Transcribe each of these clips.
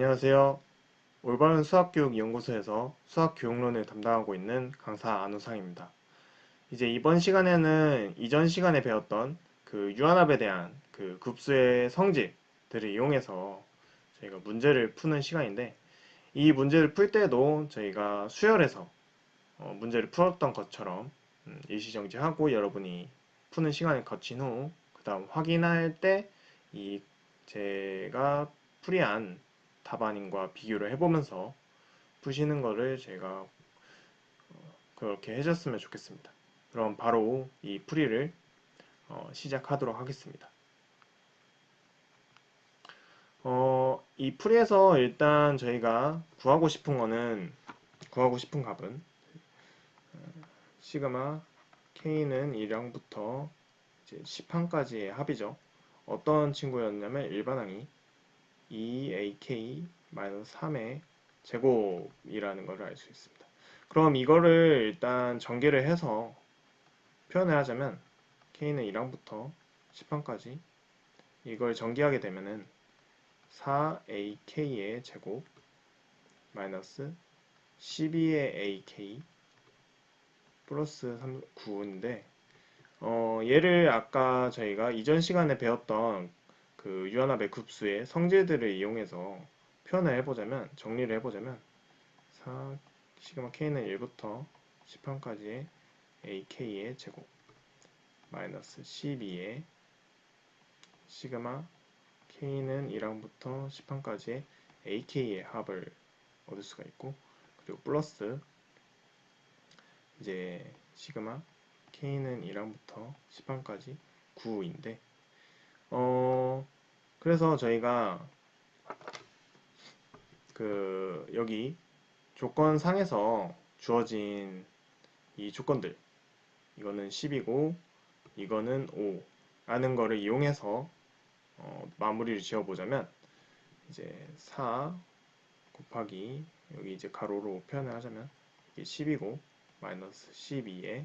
안녕하세요. 올바른 수학교육 연구소에서 수학교육론을 담당하고 있는 강사 안우상입니다. 이제 이번 시간에는 이전 시간에 배웠던 그 유한합에 대한 그 급수의 성질들을 이용해서 저희가 문제를 푸는 시간인데 이 문제를 풀 때도 저희가 수열해서 어, 문제를 풀었던 것처럼 음, 일시정지하고 여러분이 푸는 시간을 거친 후 그 다음 확인할 때 이 제가 풀이한 답안인과 비교를 해보면서 푸시는 거를 제가 어, 그렇게 해줬으면 좋겠습니다. 그럼 바로 이 풀이를 어, 시작하도록 하겠습니다. 어, 이 풀이에서 일단 저희가 구하고 싶은 거는 구하고 싶은 값은 어, 시그마 k는 1항부터 이제 10항까지의 합이죠. 어떤 친구였냐면 일반항이 2ak-3의 제곱이라는 것을 알 수 있습니다. 그럼 이거를 일단 전개를 해서 표현을 하자면 k는 1항부터 10항까지 이걸 전개하게 되면은 4ak의 제곱 마이너스 12의 ak 플러스 3, 9인데 어, 얘를 아까 저희가 이전 시간에 배웠던 그 유한합의 급수의 성질들을 이용해서 표현을 해보자면 정리를 해보자면 4 시그마 k는 1부터 10항까지의 ak의 제곱 마이너스 12의 시그마 k는 1항부터 10항까지의 ak의 합을 얻을 수가 있고 그리고 플러스 이제 시그마 k는 1항부터 10항까지 9인데 어 그래서 저희가 그 여기 조건 상에서 주어진 이 조건들 이거는 10이고 이거는 5 라는 거를 이용해서 어, 마무리를 지어보자면 이제 4 곱하기 여기 이제 가로로 표현을 하자면 이게 10이고 마이너스 12에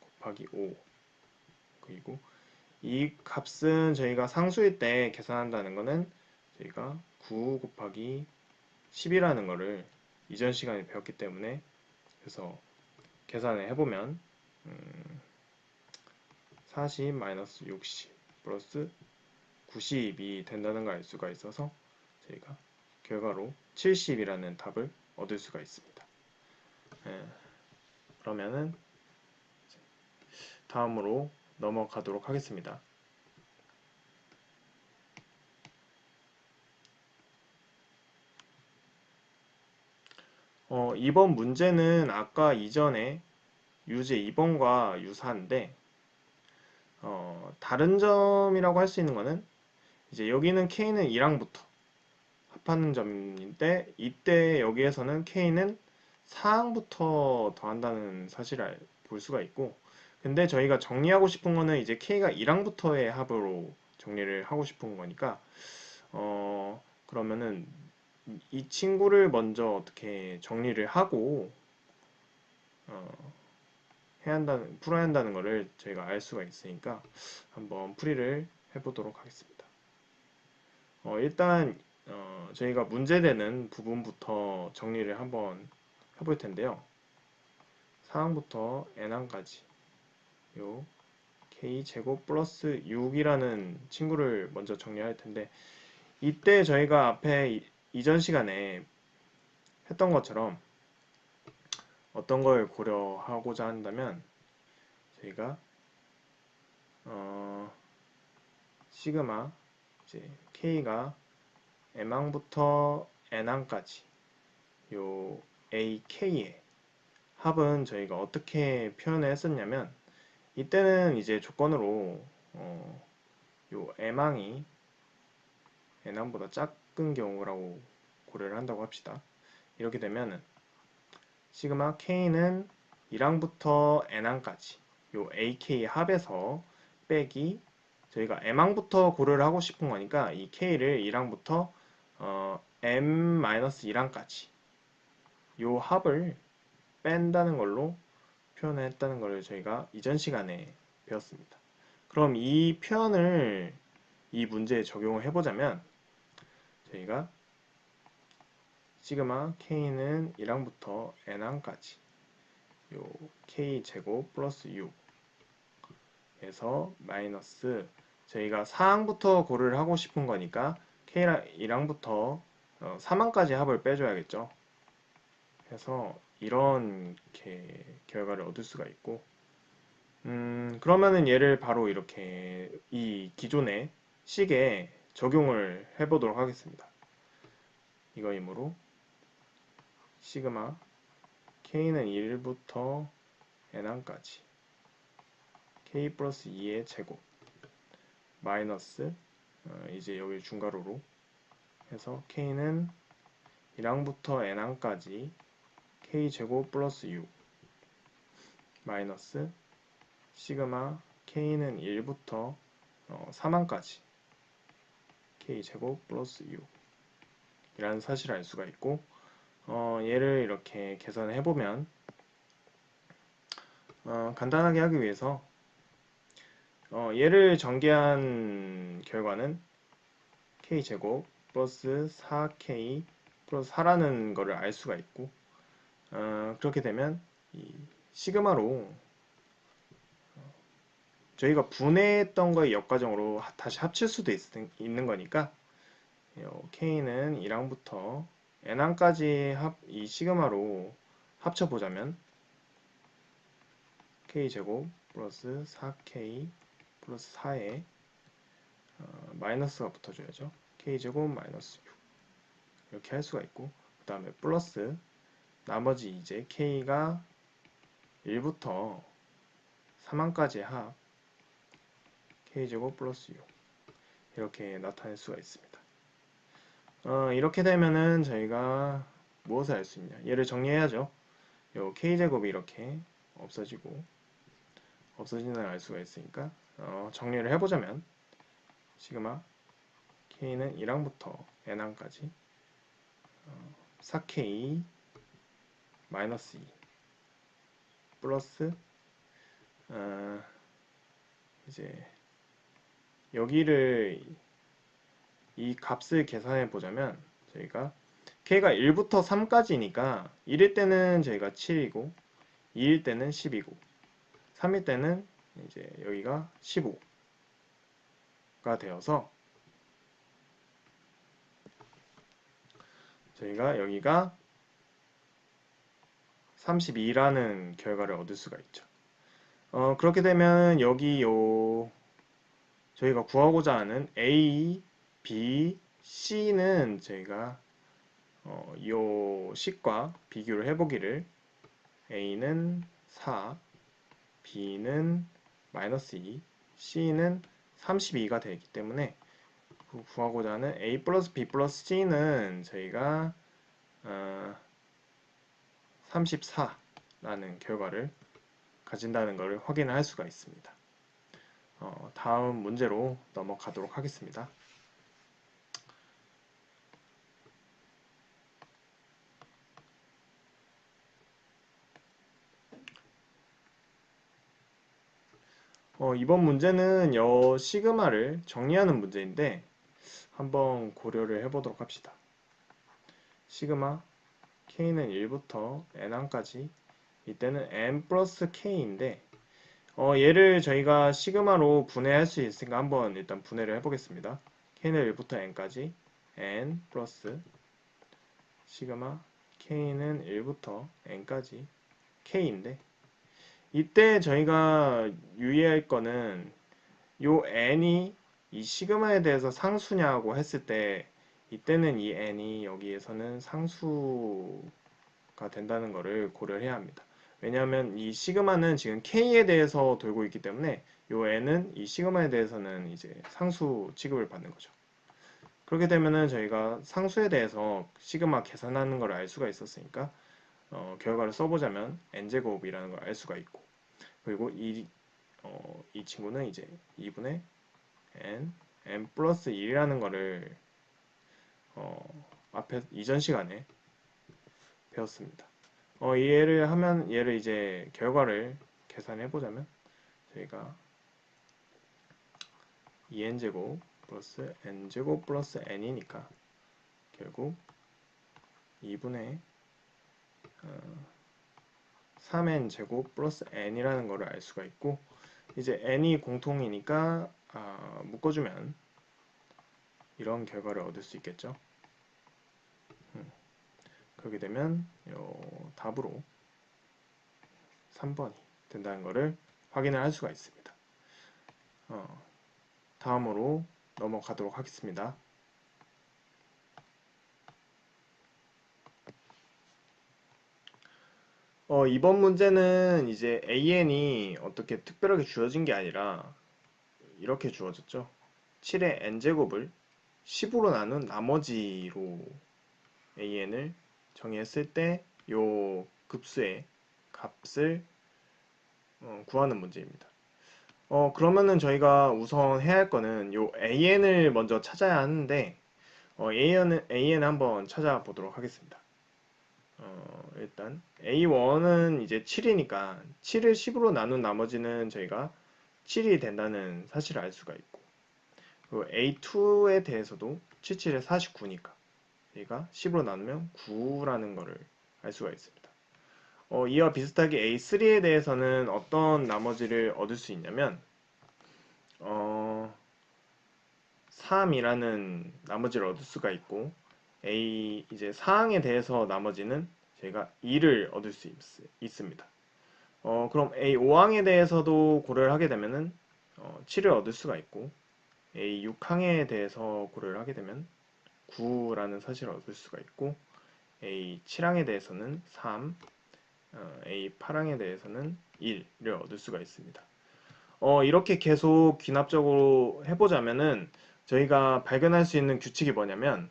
곱하기 5 그리고 이 값은 저희가 상수일 때 계산한다는 거는 저희가 9 곱하기 10이라는 거를 이전 시간에 배웠기 때문에 그래서 계산을 해보면 음, 40 마이너스 60 플러스 90이 된다는 걸 알 수가 있어서 저희가 결과로 70이라는 답을 얻을 수가 있습니다. 예, 그러면은 다음으로 넘어가도록 하겠습니다. 어, 이번 문제는 아까 이전에 유제 2번과 유사한데 어, 다른 점이라고 할 수 있는 거는 이제 여기는 K는 1항부터 합하는 점인데 이때 여기에서는 K는 4항부터 더한다는 사실을 볼 수가 있고 근데 저희가 정리하고 싶은 거는 이제 K가 1항부터의 합으로 정리를 하고 싶은 거니까 어 그러면은 이 친구를 먼저 어떻게 정리를 하고 어 해야 한다는 풀어야 한다는 것을 저희가 알 수가 있으니까 한번 풀이를 해보도록 하겠습니다. 어 일단 어 저희가 문제되는 부분부터 정리를 한번 해볼 텐데요. 상항부터 n항까지 요 k 제곱 플러스 6이라는 친구를 먼저 정리할 텐데 이때 저희가 앞에 이전 시간에 했던 것처럼 어떤 걸 고려하고자 한다면 저희가 어 시그마 이제 k가 m항부터 n항까지 요 ak의 합은 저희가 어떻게 표현을 했었냐면 이때는 이제 조건으로 어, 요 m항이 n항보다 작은 경우라고 고려를 한다고 합시다. 이렇게 되면은 시그마 k는 1항부터 n항까지 요 ak 합에서 빼기 저희가 m항부터 고려를 하고 싶은 거니까 이 k를 1항부터 어, m-1항까지 요 합을 뺀다는 걸로 표현을 했다는 것을 저희가 이전 시간에 배웠습니다. 그럼 이 표현을 이 문제에 적용을 해보자면 저희가 시그마 k는 1항부터 n항까지 요 k 제곱 플러스 6 에서 마이너스 저희가 4항부터 고를 하고 싶은 거니까 k 1항부터 3항까지 합을 빼줘야겠죠. 해서 이런 게 결과를 얻을 수가 있고 음, 그러면은 얘를 바로 이렇게 이 기존의 식에 적용을 해보도록 하겠습니다. 이거이므로 시그마 k는 1부터 n항까지 k 플러스 2의 제곱 마이너스 어, 이제 여기 중괄호로 해서 k는 1항부터 n항까지 k 제곱 플러스 6 마이너스 시그마 k는 1부터 어, 3항까지 k 제곱 플러스 6 이라는 사실을 알 수가 있고 어, 얘를 이렇게 계산해 보면 어, 간단하게 하기 위해서 어, 얘를 전개한 결과는 k 제곱 플러스 4k 플러스 4라는 것을 알 수가 있고 어, 그렇게 되면 이 시그마로 어, 저희가 분해했던 거의 역과정으로 하- 다시 합칠 수도 있, 는 거니까 요 k는 1항부터 n항까지 합, 이 시그마로 합쳐보자면 k제곱 플러스 4k 플러스 4에 어, 마이너스가 붙어줘야죠. k제곱 마이너스 6 이렇게 할 수가 있고 그 다음에 플러스 나머지 이제 k가 1부터 3항까지 합 k제곱 플러스 6 이렇게 나타낼 수가 있습니다. 어, 이렇게 되면은 저희가 무엇을 알 수 있냐 얘를 정리해야죠. 요 k제곱이 이렇게 없어지고 없어지는 걸 알 수가 있으니까 어, 정리를 해보자면 시그마 k는 1항부터 n항까지 어, 4k 마이너스 2 플러스 어, 이제 여기를 이 값을 계산해 보자면 저희가 k가 1부터 3까지니까 1일 때는 저희가 7이고 2일 때는 10이고 3일 때는 이제 여기가 15가 되어서 저희가 여기가 32라는 결과를 얻을 수가 있죠. 어, 그렇게 되면 여기 요 저희가 구하고자 하는 A, B, C는 저희가 어, 요 식과 비교를 해보기를 A는 4, B는 마이너스 2, C는 32가 되기 때문에 그 구하고자 하는 A 플러스 B 플러스 C는 저희가 어, 34라는 결과를 가진다는 것을 확인을 할 수가 있습니다. 어, 다음 문제로 넘어가도록 하겠습니다. 어, 이번 문제는 여 시그마를 정리하는 문제인데 한번 고려를 해보도록 합시다. 시그마 k는 1부터 n항까지. 이때는 n 플러스 k인데 어, 얘를 저희가 시그마로 분해할 수 있으니까 한번 일단 분해를 해보겠습니다. k는 1부터 n까지. N 플러스 시그마. K는 1부터 n까지. K인데 이때 저희가 유의할 거는 요 n이 이 시그마에 대해서 상수냐고 했을 때 이때는 이 n이 여기에서는 상수가 된다는 것을 고려해야 합니다. 왜냐하면 이 시그마는 지금 k에 대해서 돌고 있기 때문에 요 n은 이 시그마에 대해서는 이제 상수 취급을 받는 거죠. 그렇게 되면은 저희가 상수에 대해서 시그마 계산하는 걸 알 수가 있었으니까 어, 결과를 써보자면 n제곱이라는 걸 알 수가 있고 그리고 이, 어, 이 친구는 이제 2분의 n, n 플러스 1이라는 거를 어, 앞에 이전 시간에 배웠습니다. 어, 얘를 하면 얘를 이제 결과를 계산해 보자면 저희가 2n제곱 플러스 n제곱 플러스 n이니까 결국 2분의 어, 3n 제곱 플러스 n이라는 거를 알 수가 있고 이제 n이 공통이니까 아, 묶어주면 이런 결과를 얻을 수 있겠죠. 음, 그렇게 되면 요 답으로 3번이 된다는 것을 확인을 할 수가 있습니다. 어, 다음으로 넘어가도록 하겠습니다. 어, 이번 문제는 이제 AN이 어떻게 특별하게 주어진 게 아니라 이렇게 주어졌죠. 7의 n제곱을 10으로 나눈 나머지로 AN을 정의했을 때 요 급수의 값을 어, 구하는 문제입니다. 어, 그러면은 저희가 우선 해야 할 거는 요 AN을 먼저 찾아야 하는데 어, AN을, AN 한번 찾아보도록 하겠습니다. 어, 일단 A1은 이제 7이니까 7을 10으로 나눈 나머지는 저희가 7이 된다는 사실을 알 수가 있고 그리고 A2에 대해서도 77에 49니까 저희가 10으로 나누면 9라는 거를 알 수가 있습니다. 어, 이와 비슷하게 A3에 대해서는 어떤 나머지를 얻을 수 있냐면 어, 3이라는 나머지를 얻을 수가 있고 A 이제 사항에 대해서 나머지는 저희가 2를 얻을 수 있, 습니다 어, 그럼 A5항에 대해서도 고려를 하게 되면은 어, 7을 얻을 수가 있고 A6항에 대해서 고려를 하게 되면 9라는 사실을 얻을 수가 있고 A7항에 대해서는 3, 어, A8항에 대해서는 1을 얻을 수가 있습니다. 어, 이렇게 계속 귀납적으로 해보자면은 저희가 발견할 수 있는 규칙이 뭐냐면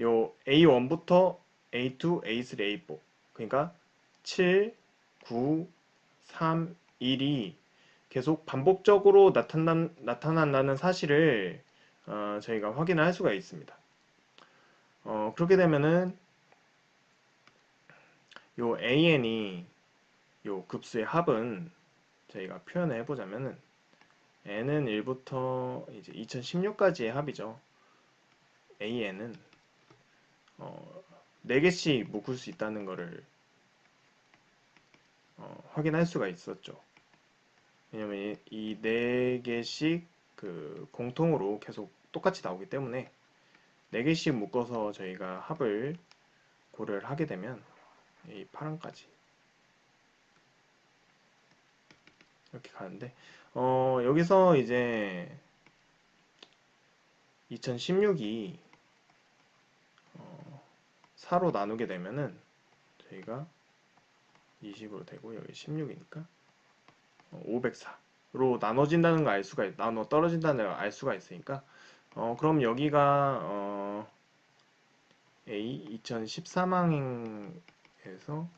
요 A1부터 A2, A3, A4 그러니까 7, 9, 3, 1이 계속 반복적으로 나타난, 나타난다는 사실을 어, 저희가 확인을 할 수가 있습니다. 어, 그렇게 되면은 요 AN이 요 급수의 합은 저희가 표현을 해보자면은 n은 1부터 이제 2016까지의 합이죠. AN은 어, 4개씩 묶을 수 있다는 것을 어, 확인할 수가 있었죠. 왜냐면 이 4개씩 그 공통으로 계속 똑같이 나오기 때문에 4개씩 묶어서 저희가 합을 고려를 하게 되면 이 파랑까지 이렇게 가는데 어, 여기서 이제 2016이 4로 나누게 되면은 저희가 20으로 되고 여기 16이니까 504로 나눠진다는 걸 알 수가 있, 나눠 떨어진다는 걸 알 수가 있으니까 어, 그럼 여기가 어, A 2013항에서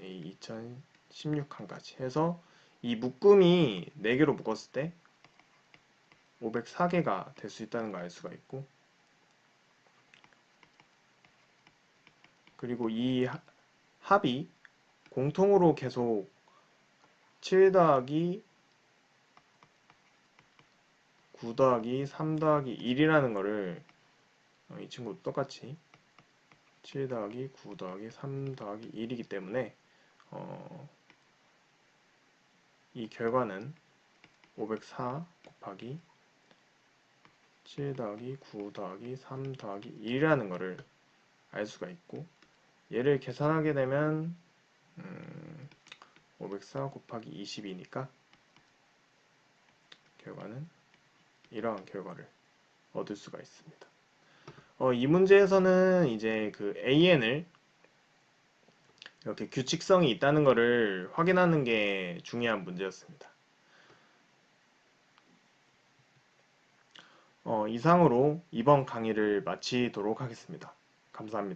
A 2016항까지 해서 이 묶음이 4개로 묶었을 때 504개가 될 수 있다는 걸 알 수가 있고 그리고 이 합이 공통으로 계속 7 더하기 9 더하기 3 더하기 1이라는 거를 어, 이 친구도 똑같이 7 더하기 9 더하기 3 더하기 1이기 때문에 어, 이 결과는 504 곱하기 7 더하기 9 더하기 3 더하기 1이라는 거를 알 수가 있고 얘를 계산하게 되면 음, 504 곱하기 22니까 결과는 이러한 결과를 얻을 수가 있습니다. 어, 이 문제에서는 이제 그 AN을 이렇게 규칙성이 있다는 것을 확인하는 게 중요한 문제였습니다. 어, 이상으로 이번 강의를 마치도록 하겠습니다. 감사합니다.